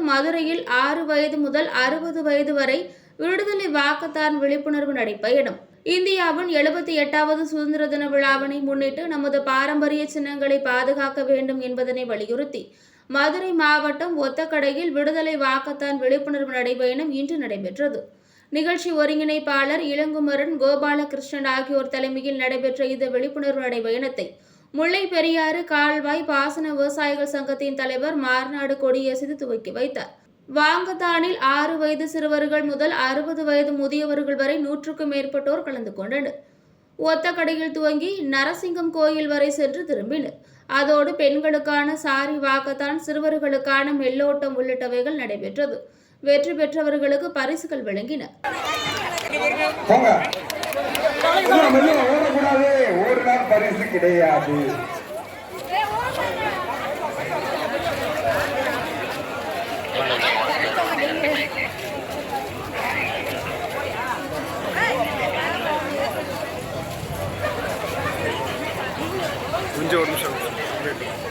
மதுரையில் ஆறு வயது முதல் அறுபது வயது வரை விடுதலை வாக்கத்தான் விழிப்புணர்வு நடைபயணம் இந்தியாவின் எழுபத்தி எட்டாவது சுதந்திர தின விழாவினை முன்னிட்டு நமது பாரம்பரிய சின்னங்களை பாதுகாக்க வேண்டும் என்பதனை வலியுறுத்தி மதுரை மாவட்டம் ஒத்தக்கடையில் விடுதலை வாக்கத்தான் விழிப்புணர்வு நடைபயணம் இன்று நடைபெற்றது. நிகழ்ச்சி ஒருங்கிணைப்பாளர் இளங்குமரன் கோபாலகிருஷ்ணன் ஆகியோர் தலைமையில் நடைபெற்ற இந்த விழிப்புணர்வு நடைபயணத்தை முல்லை பெரியாறு கால்வாய் பாசன விவசாயிகள் சங்கத்தின் தலைவர் மார்நாடு கொடியசைத்து துவக்கி வைத்தார். வாங்கத்தானில் ஆறு வயது சிறுவர்கள் முதல் அறுபது வயது முதியவர்கள் வரை நூற்றுக்கும் மேற்பட்டோர் கலந்து கொண்டனர். ஒத்தக்கடையில் துவங்கி நரசிங்கம் கோயில் வரை சென்று திரும்பினர். அதோடு பெண்களுக்கான சாரி வாக்கத்தான் சிறுவர்களுக்கான மெல்லோட்டம் உள்ளிட்டவைகள் நடைபெற்றது. வெற்றி பெற்றவர்களுக்கு பரிசுகள் வழங்கின பரிசு கிடையாது. கொஞ்சம் ஒரு நிமிஷம்.